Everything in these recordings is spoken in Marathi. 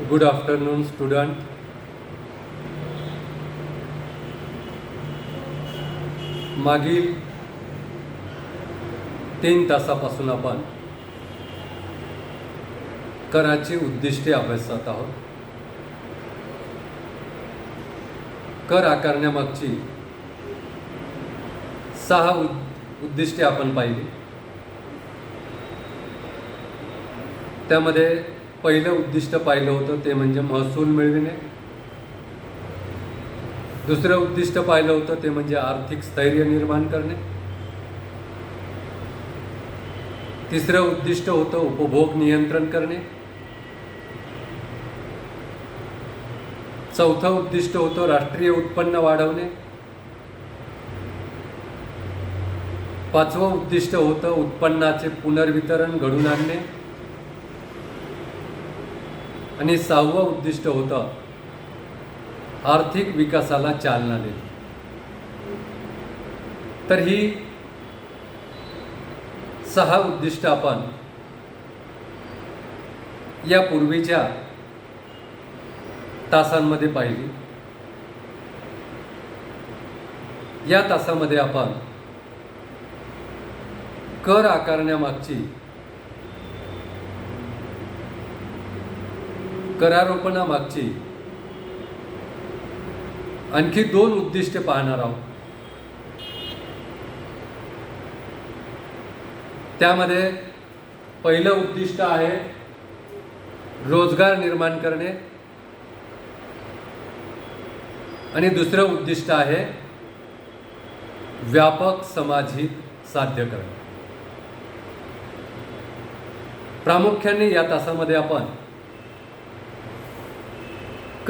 Good afternoon, student. मागील तीन तासापासून आपण कराची उद्दिष्टे अभ्यासत आहोत कर आकारण्यामागची सहा उद उद्दिष्टे आपण पाहिली त्यामध्ये पहिलं उद्दिष्ट पाहिलं होतं ते म्हणजे महसूल मिळविणे. दुसरं उद्दिष्ट पाहिलं होतं ते म्हणजे आर्थिक स्थैर्य निर्माण करणे. तिसरं उद्दिष्ट होतं उपभोग नियंत्रण करणे. चौथं उद्दिष्ट होतं राष्ट्रीय उत्पन्न वाढवणे. पाचवं उद्दिष्ट होतं उत्पन्नाचे पुनर्वितरण घडून आणणे. आणि सहावं उद्दिष्ट होतं आर्थिक विकासाला चालना देणे. तर ही सहा उद्दिष्ट आपण या पूर्वीच्या तासांमध्ये पाहिली. या तासामध्ये आपण कर आकारण्यामागची करारोपणामागची आणखी दोन उद्दिष्टे पाहणार आहोत. त्यामध्ये पहिलं उद्दिष्ट आहे रोजगार निर्माण करणे. आणि दुसरं उद्दिष्ट आहे व्यापक समाजहित साध्य करणे. प्रामुख्याने या तासामध्ये आपण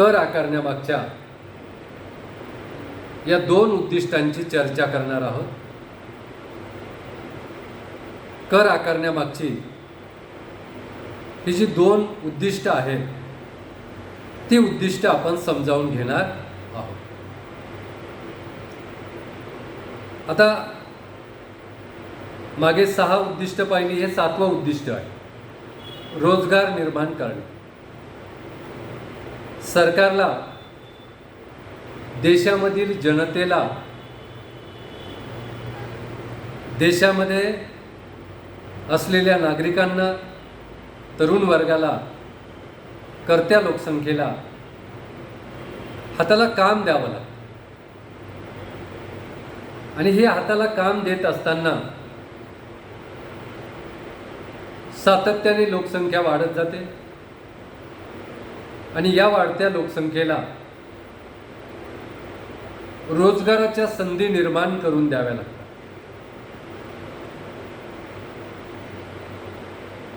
कर आकारण्यामागच्या या दोन उद्दिष्टांची चर्चा करणार आहोत. कर आकारण्यामागची ही जी दोन उद्दिष्ट आहेत ती उद्दिष्ट आपण समजावून घेणार आहोत. आता मागे सहा उद्दिष्ट पाहिली हे सातवं उद्दिष्ट आहे. रोजगार निर्माण करणे. सरकारला देशामधील जनतेला देशामध्ये असलेल्या नागरिकांना तरुण वर्गाला करत्या लोकसंख्येला हाताला काम द्यावं लागतं. आणि हे हाताला काम देत असताना सातत्याने लोकसंख्या वाढत जाते. आणि या वाढत्या लोकसंख्येला रोजगाराच्या संधी निर्माण करून द्याव्या लागतात.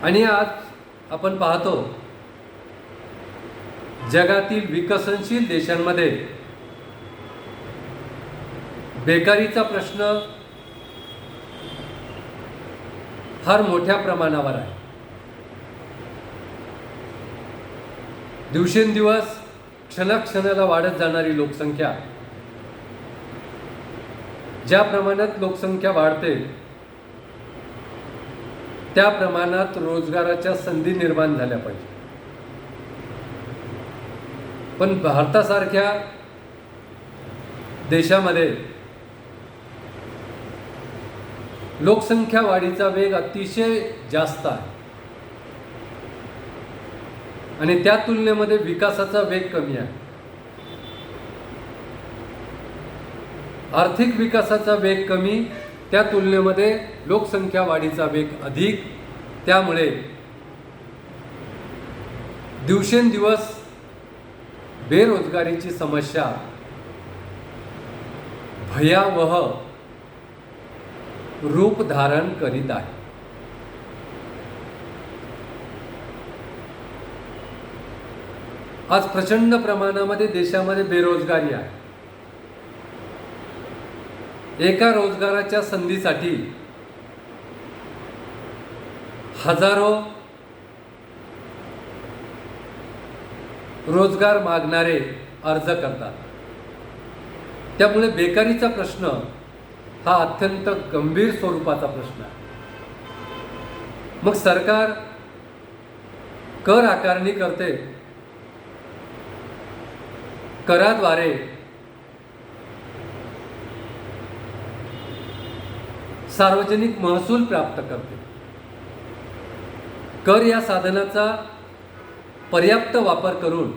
आणि आज आपण पाहतो जगातील विकसनशील देशांमध्ये बेकारीचा प्रश्न फार मोठ्या प्रमाणावर आहे. दिवसेंदिवस क्षणाक्षणाला वाढत जाणारी लोकसंख्या. ज्या प्रमाणात लोकसंख्या वाढते त्या प्रमाणात रोजगाराच्या संधी निर्माण झाल्या पाहिजे. पण भारतासारख्या देशामध्ये लोकसंख्या वाढीचा वेग अतिशय जास्त आहे. आणि त्या तुलनेमध्ये विकासाचा वेग कमी आहे. आर्थिक विकासाचा वेग कमी त्या तुलनेमध्ये लोकसंख्या वाढीचा वेग अधिक त्यामुळे दिवसेंदिवस बेरोजगारीची समस्या भयावह रूप धारण करीत आहे. आज प्रचंड प्रमाणामध्ये देशामध्ये बेरोजगारी आहे. एका रोजगाराच्या संधीसाठी हजारो रोजगार मागणारे अर्ज करतात. त्यामुळे बेकारीचा प्रश्न हा अत्यंत गंभीर स्वरूपाचा प्रश्न आहे. मग सरकार कर आकारणी करते. कराद्वारे सार्वजनिक महसूल प्राप्त करते. कर या साधनाचा पर्याप्त वापर करून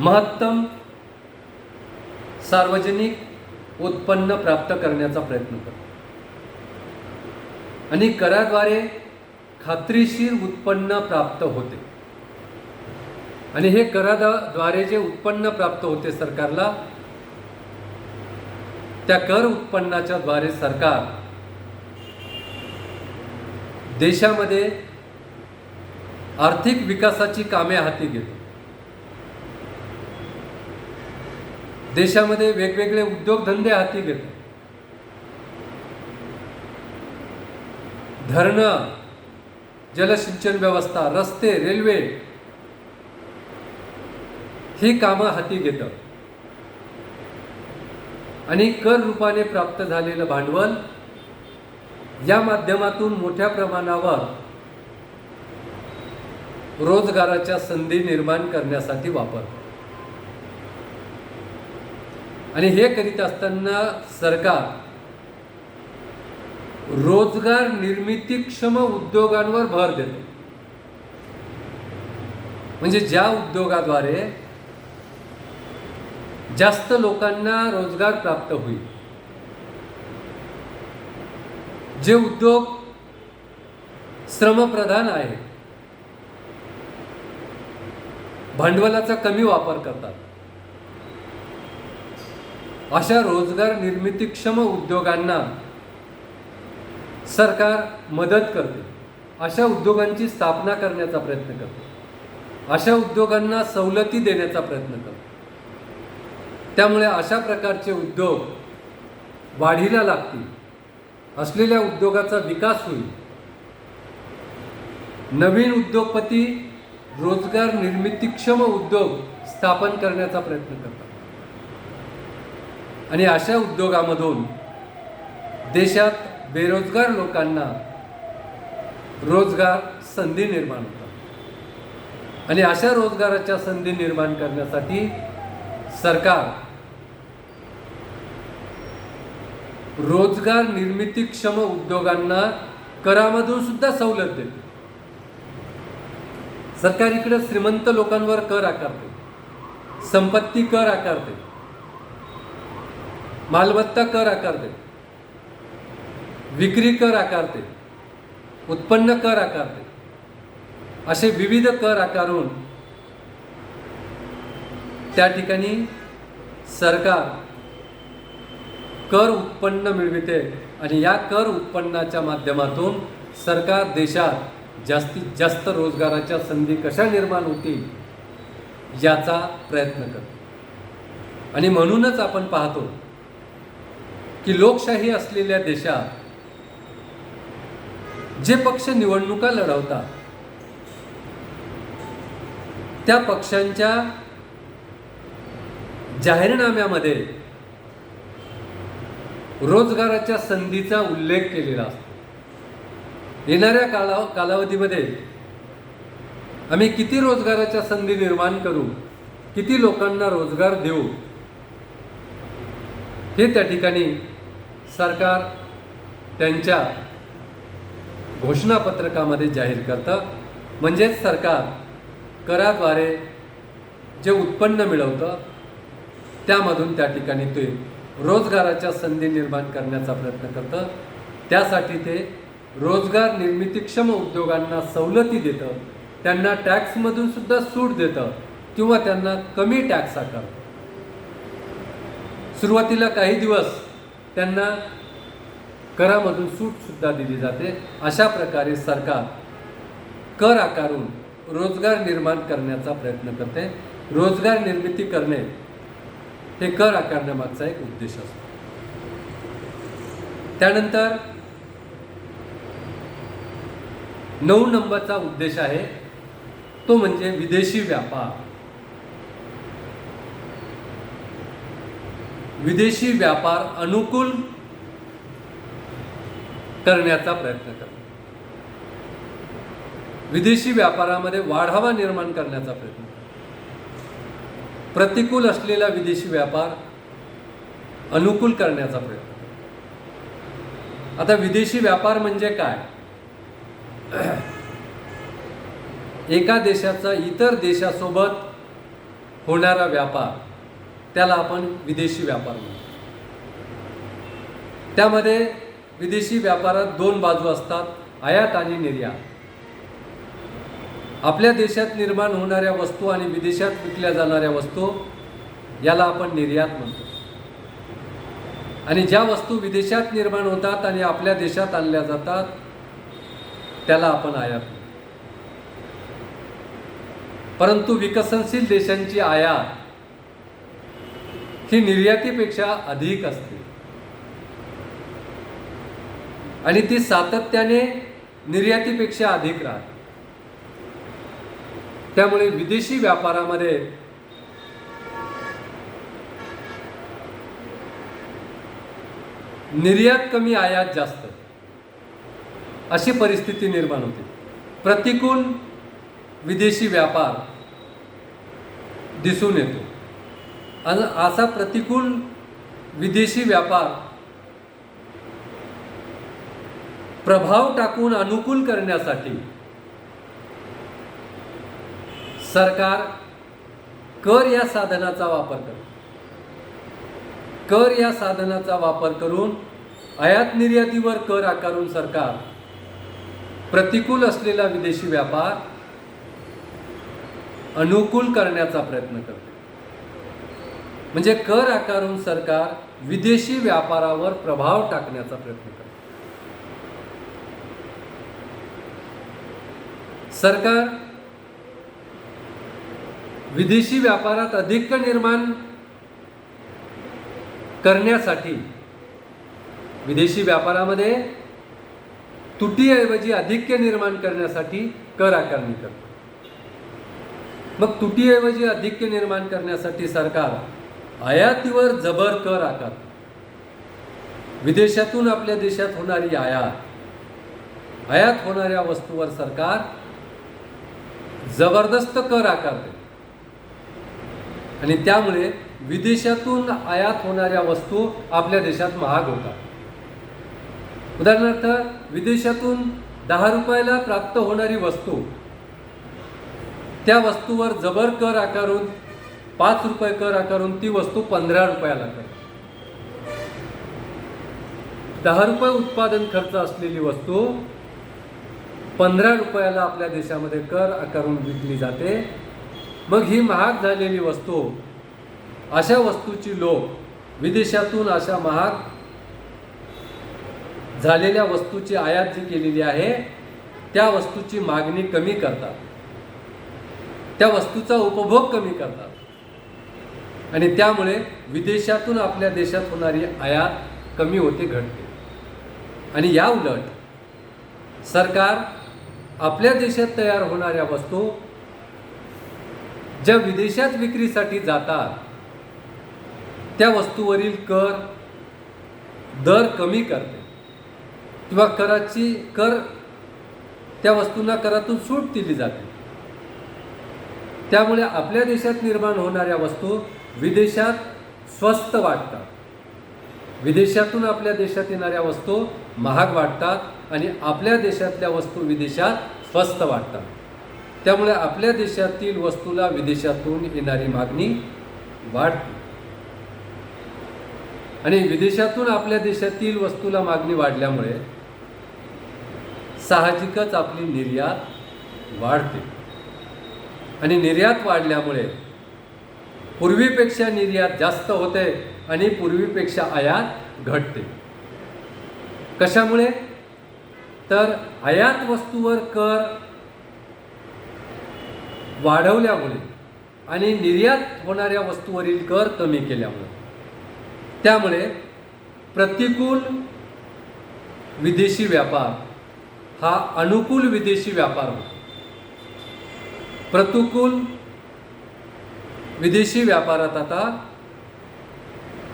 महत्तम सार्वजनिक उत्पन्न प्राप्त करण्याचा प्रयत्न करतो. आणि कराद्वारे खात्रीशीर उत्पन्न प्राप्त होते. आणि हे कराद्वारे जे उत्पन्न प्राप्त होते सरकारला त्या कर उत्पन्नाच्या द्वारे सरकार देशामध्ये आर्थिक विकासाची कामे हाती घेतो. देशामध्ये वेगवेगळे उद्योगधंदे हाती घेतो. धरणं जलसिंचन व्यवस्था रस्ते रेल्वे ही कामं हाती घेतं. आणि कर रूपाने प्राप्त झालेलं भांडवल या माध्यमातून मोठ्या प्रमाणावर रोजगाराच्या संधी निर्माण करण्यासाठी वापर आणि हे करीत असताना सरकार रोजगार निर्मितीक्षम उद्योगांवर भर देते. म्हणजे ज्या उद्योगाद्वारे जास्त लोकांना रोजगार प्राप्त होईल. जे उद्योग श्रमप्रधान आहे भांडवलाचा कमी वापर करतात. अशा रोजगार निर्मितीक्षम उद्योगांना सरकार मदत करते. अशा उद्योगांची स्थापना करण्याचा प्रयत्न करते. अशा उद्योगांना सवलती देण्याचा प्रयत्न करतो. त्यामुळे अशा प्रकारचे उद्योग वाढीला लागतील. असलेल्या उद्योगाचा विकास होईल. नवीन उद्योगपती रोजगार निर्मितीक्षम उद्योग स्थापन करण्याचा प्रयत्न करतात. आणि अशा उद्योगामधून देशात बेरोजगार लोकांना रोजगार संधी निर्माण होतात. आणि अशा रोजगाराच्या संधी निर्माण करण्यासाठी सरकार रोजगार निर्मितीक्षम उद्योगांना करामधून सुद्धा सवलत देते. सरकार इकडे श्रीमंत लोकांवर कर आकारते. संपत्ती कर आकारते. मालमत्ता कर आकारते. विक्री कर आकारते. उत्पन्न कर आकारते. असे विविध कर आकारून त्या ठिकाणी सरकार कर उत्पन्न मिळविते आणि या कर उत्पन्नाच्या माध्यमातून सरकार देशात जास्तीत जास्त रोजगाराच्या संधी कशा निर्माण होतील याचा प्रयत्न करतो. आणि म्हणूनच आपण पाहतो की लोकशाही असलेल्या देशात जे पक्ष निवडणुका लढवतात त्या पक्षांच्या जाहीरनाम्यामध्ये रोजगाराच्या संधीचा उल्लेख केलेला असतो. येणाऱ्या काला कालावधीमध्ये आम्ही किती रोजगाराच्या संधी निर्माण करू किती लोकांना रोजगार देऊ हे त्या ठिकाणी सरकार त्यांच्या घोषणापत्रकामध्ये जाहीर करतं. म्हणजेच सरकार कराद्वारे जे उत्पन्न मिळवतं त्यामधून त्या ठिकाणी ते रोजगाराच्या संधी निर्माण करण्याचा प्रयत्न करतं. त्यासाठी ते रोजगार निर्मितीक्षम उद्योगांना सवलती देतं. त्यांना टॅक्समधून सुद्धा सूट देतं किंवा त्यांना कमी टॅक्स आकारतं. सुरुवातीला काही दिवस त्यांना करामधून सूटसुद्धा दिली जाते. अशा प्रकारे सरकार कर आकारून रोजगार निर्माण करण्याचा प्रयत्न करते. रोजगार निर्मिती करणे हे कर आकारण्यामागचा एक उद्देश असतो. त्यानंतर नऊ नंबरचा उद्देश आहे तो म्हणजे विदेशी व्यापार. विदेशी व्यापार अनुकूल करण्याचा प्रयत्न करतो विदेशी व्यापारामध्ये वाढावा निर्माण करण्याचा प्रयत्न प्रतिकूल असलेला विदेशी व्यापार अनुकूल करण्याचा प्रयत्न. आता विदेशी व्यापार म्हणजे काय? एका देशाचा इतर देशासोबत होणारा व्यापार त्याला आपण विदेशी व्यापार म्हणतो. त्यामध्ये विदेशी व्यापारात दोन बाजू असतात आयात आणि निर्यात. आपल्या देशात निर्माण होणाऱ्या वस्तू आणि विदेशात विकल्या जाणाऱ्या वस्तू याला आपण निर्यात म्हणतो. आणि ज्या वस्तू विदेशात निर्माण होतात आणि आपल्या देशात आणल्या जातात त्याला आपण आयात परंतु विकसनशील देशांची आयात ही निर्यातीपेक्षा अधिक असते. आणि ती सातत्याने निर्यातीपेक्षा अधिक राहते. त्यामुळे विदेशी व्यापारामध्ये निर्यात कमी आयात जास्त. अशी परिस्थिती निर्माण होते. प्रतिकूल विदेशी व्यापार दिसून येतो. आणि असा प्रतिकूल विदेशी व्यापार प्रभाव टाकून अनुकूल करण्यासाठी सरकार कर या साधनाचा वापर करत कर या साधनाचा वापर करून आयात निर्यातीवर कर आकारून सरकार प्रतिकूल असलेला विदेशी व्यापार अनुकूल करण्याचा प्रयत्न करते. म्हणजे कर आकारून सरकार विदेशी व्यापारावर प्रभाव टाकण्याचा प्रयत्न करते. सरकार विदेशी व्यापारात अधिक निर्माण करण्यासाठी विदेशी व्यापारामध्ये तुटीऐवजी अधिक्य निर्माण करण्यासाठी कर आकारणी करतो. मग तुटीऐवजी अधिक्य निर्माण करण्यासाठी सरकार आयातीवर जबर कर आकारतो. विदेशातून आपल्या देशात होणारी आयात आयात होणाऱ्या वस्तूवर सरकार जबरदस्त कर आकारते. आणि त्यामुळे विदेशातून आयात होणाऱ्या वस्तू आपल्या देशात महाग होतात. उदाहरणार्थ विदेशातून दहा रुपयाला प्राप्त होणारी वस्तू त्या वस्तूवर जबर कर आकारून पाच रुपये कर आकारून ती वस्तू पंधरा रुपयाला कर. दहा रुपये उत्पादन खर्च असलेली वस्तू पंधरा रुपयाला आपल्या देशामध्ये कर आकारून विकली जाते. मग ही महाग झालेली वस्तू अशा वस्तूची लोक विदेशातून अशा महाग झालेल्या वस्तूची आयात जी केलेली आहे त्या वस्तूची मागणी कमी करतात. त्या वस्तूचा उपभोग कमी करतात. आणि त्यामुळे विदेशातून आपल्या देशात होणारी आयात कमी होते घटते. आणि या उलट सरकार आपल्या देशात तयार होणाऱ्या वस्तू ज्या विदेशात विक्रीसाठी जातात त्या वस्तूवरील कर दर कमी करते. किंवा कराची कर त्या वस्तूंना करातून सूट दिली जाते. त्यामुळे आपल्या देशात निर्माण होणाऱ्या वस्तू विदेशात स्वस्त वाटतात. विदेशातून आपल्या देशात येणाऱ्या वस्तू महाग वाटतात आणि आपल्या देशातल्या वस्तू विदेशात स्वस्त वाटतात. त्यामुळे आपल्या देशातील वस्तूला विदेशातून येणारी मागणी वाढते. आणि विदेशातून आपल्या देशातील वस्तूला मागणी वाढल्यामुळे साहजिकच आपली निर्यात वाढते. आणि निर्यात वाढल्यामुळे पूर्वीपेक्षा निर्यात जास्त होते आणि पूर्वीपेक्षा आयात घटते. कशामुळे? तर आयात वस्तूवर कर वाढवल्यामुळे आणि निर्यात होणाऱ्या वस्तूवरील कर कमी केल्यामुळे. त्यामुळे प्रतिकूल विदेशी व्यापार हा अनुकूल विदेशी व्यापार होतो. प्रतिकूल विदेशी व्यापारात आता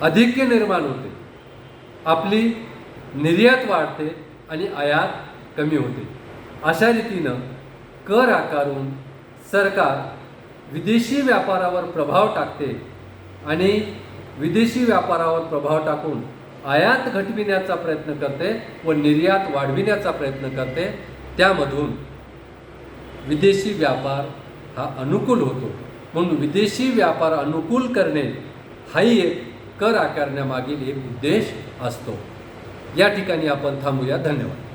अधिक्य निर्माण होते. आपली निर्यात वाढते आणि आयात कमी होते. अशा रीतीनं कर आकारून सरकार विदेशी व्यापारावर प्रभाव टाकते आणि विदेशी व्यापारावर प्रभाव टाकून आयात घटविण्याचा प्रयत्न करते व निर्यात वाढविण्याचा प्रयत्न करते त्यामधून विदेशी व्यापार हा अनुकूल होतो. म्हणून विदेशी व्यापार अनुकूल करणे हाही एक कर आकारण्यामागील एक उद्देश असतो. या ठिकाणी आपण थांबूया. धन्यवाद.